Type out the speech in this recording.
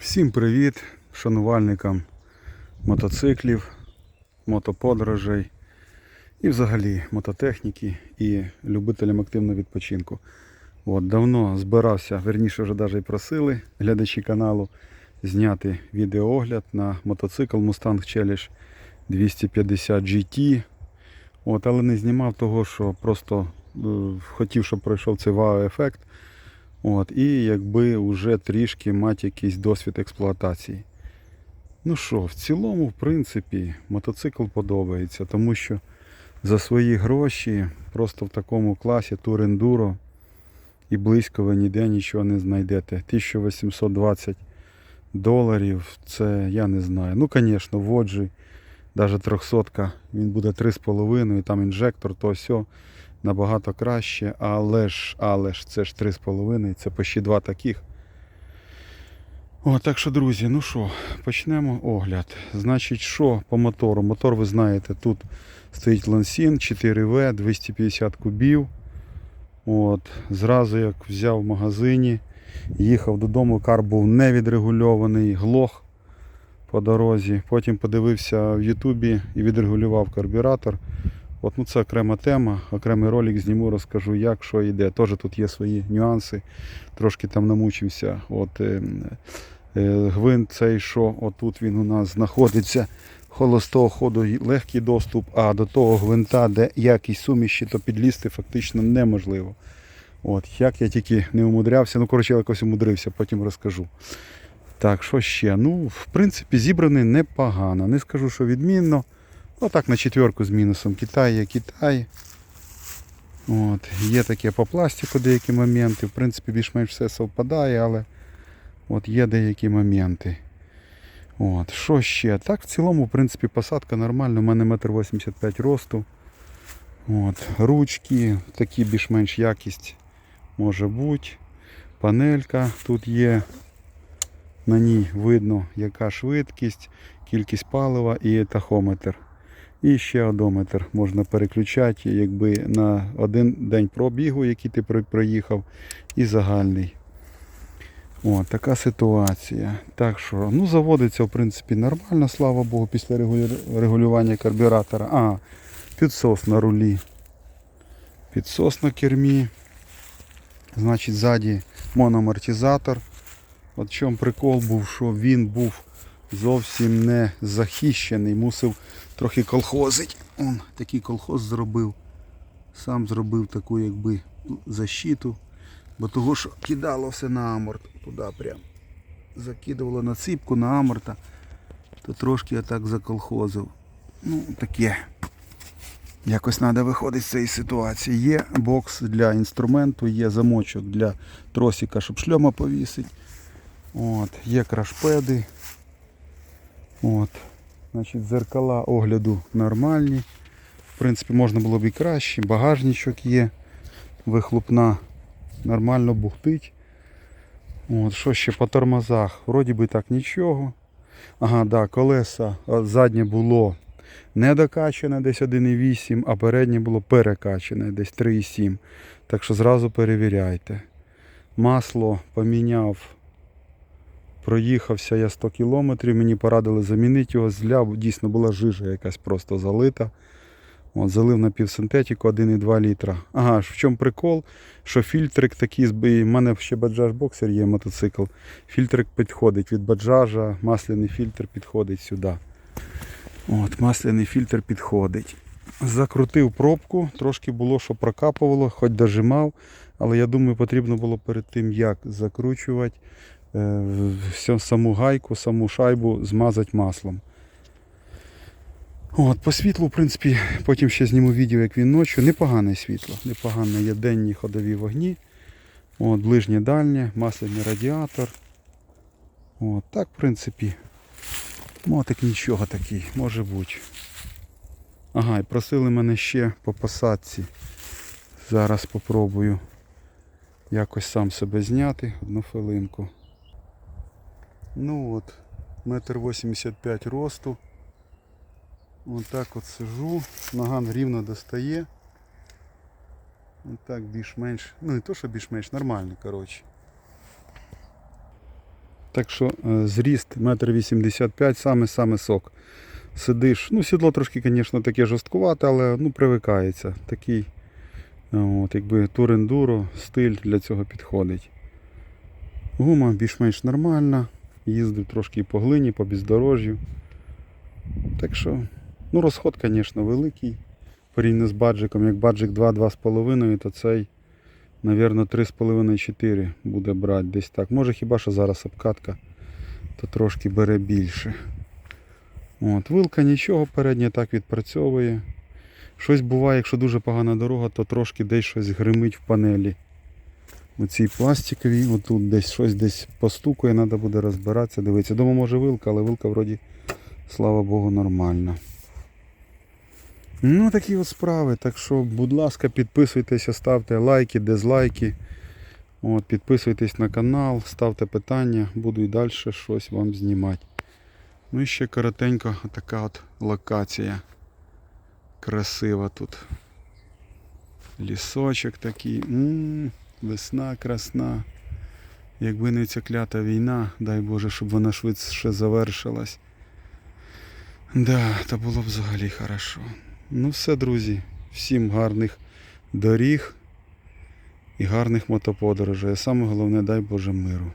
Всім привіт шанувальникам мотоциклів, мотоподорожей і взагалі мототехніки і любителям активного відпочинку. От, давно збирався, верніше вже навіть просили глядачі каналу зняти відеоогляд на мотоцикл Mustang Challenge 250 GT. От, але не знімав того, що просто е, хотів, щоб пройшов цей вау-ефект. От, і якби вже трішки мати якийсь досвід експлуатації. Ну що, в цілому, в принципі, мотоцикл подобається, тому що за свої гроші просто в такому класі Enduro і близько ви ніде нічого не знайдете. 1820 доларів, це я не знаю. Ну, звісно, воджі, навіть 300 він буде 3,5, і там інжектор, то все набагато краще, але ж, але ж, це ж 3,5, це почти два таких. О, так що, друзі, ну що, почнемо огляд. Значить, що по мотору? Мотор, ви знаєте, тут стоїть Лансін 4В, 250 кубів. От, зразу як взяв в магазині, їхав додому, кар був не відрегульований, глох по дорозі. Потім подивився в Ютубі і відрегулював карбюратор. От, ну, це окрема тема, окремий ролик зніму, розкажу, як, що йде. Теж тут є свої нюанси. Трошки там намучився. От, е, е, гвинт цей, що отут він у нас знаходиться. Холостого ходу легкий доступ, а до того гвинта, де якість суміші, то підлізти фактично неможливо. От, як я тільки не умудрявся, ну коротше, якось умудрився, потім розкажу. Так, що ще? Ну, в принципі, зібраний непогано. Не скажу, що відмінно. Ну так на четверку з мінусом. Китай є Китай. От, є таке по пластику деякі моменти. В принципі, більш-менш все совпадає, але от є деякі моменти. От, що ще? Так, в цілому, в принципі, посадка нормальна. У мене 1,85 м росту. От, ручки, такі більш-менш якість може бути. Панелька тут є. На ній видно, яка швидкість, кількість палива і тахометр. І ще одометр можна переключати якби на один день пробігу, який ти проїхав, і загальний. О, така ситуація. Так що, ну, заводиться, в принципі, нормально, слава Богу, після регулювання карбюратора. А, підсос на рулі. Підсос на кермі. Значить, ззаді моноамортизатор. От в чому прикол був, що він був зовсім не захищений, мусив трохи колхозить. Он такий колхоз зробив. Сам зробив таку якби защиту. Бо того, що кидало все на аморт. Туди прям. Закидувало на ципку на аморта. То трошки я так заколхозив. Ну, таке. Якось треба виходити з цієї ситуації. Є бокс для інструменту, є замочок для тросика, щоб шльома повісити. От, є крашпеди. От. Значить, зеркала огляду нормальні. В принципі, можна було б і краще. Багажничок є. Вихлопна нормально бухтить. От, що ще по тормозах? Вроді би так нічого. Ага, да, колеса заднє було не докачане десь 1,8, а переднє було перекачане десь 3,7. Так що зразу перевіряйте. Масло поміняв Проїхався я 100 кілометрів, мені порадили замінити його. Зля дійсно була жижа якась просто залита. От, залив на півсинтетику 1,2 літра. Ага, в чому прикол? Що фільтрик такий, у мене ще баджаж боксер є мотоцикл. Фільтрик підходить від баджажа, масляний фільтр підходить сюди. От, масляний фільтр підходить. Закрутив пробку, трошки було, що прокапувало, хоч дожимав, але я думаю, потрібно було перед тим, як закручувати, всю саму гайку, саму шайбу змазати маслом. От, по світлу, в принципі, потім ще зніму відео, як він ночі. Непогане світло, непогане є денні ходові вогні. От, ближнє дальнє, масляний радіатор. От, так, в принципі, мотик нічого такий, може бути. Ага, і просили мене ще по посадці. Зараз попробую якось сам себе зняти одну хвилинку. Ну от, метр вісімдесят п'ять росту. Ось так от сижу, наган рівно достає. Ось так більш-менш, ну не то, що більш-менш, нормально, коротше. Так що е, зріст 1,85 м, саме-саме сок. Сидиш, ну сідло трошки, звісно, таке жорсткувате, але ну, привикається. Такий е, от, якби тур-ендуро, стиль для цього підходить. Гума більш-менш нормальна. Їздив трошки по глині, по бездорожжю. Так що, ну розход, звісно, великий. Порівняно з баджиком. Як баджик 2-2,5, то цей, мабуть, 3,5-4 буде брати десь так. Може хіба що зараз обкатка, то трошки бере більше. От, вилка нічого, передня так відпрацьовує. Щось буває, якщо дуже погана дорога, то трошки десь щось гримить в панелі. У цій пластиковій, отут десь щось десь постукує, треба буде розбиратися, дивитися. Дома може вилка, але вилка вроді, слава Богу, нормальна. Ну, такі от справи. Так що, будь ласка, підписуйтеся, ставте лайки, дизлайки. От, підписуйтесь на канал, ставте питання, буду і далі щось вам знімати. Ну і ще коротенько така от локація. Красива тут. Лісочок такий. м весна красна. Якби не ця клята війна, дай Боже, щоб вона швидше завершилась. Да, то було б взагалі хорошо. Ну все, друзі, всім гарних доріг і гарних мотоподорожей. А саме головне, дай Боже миру.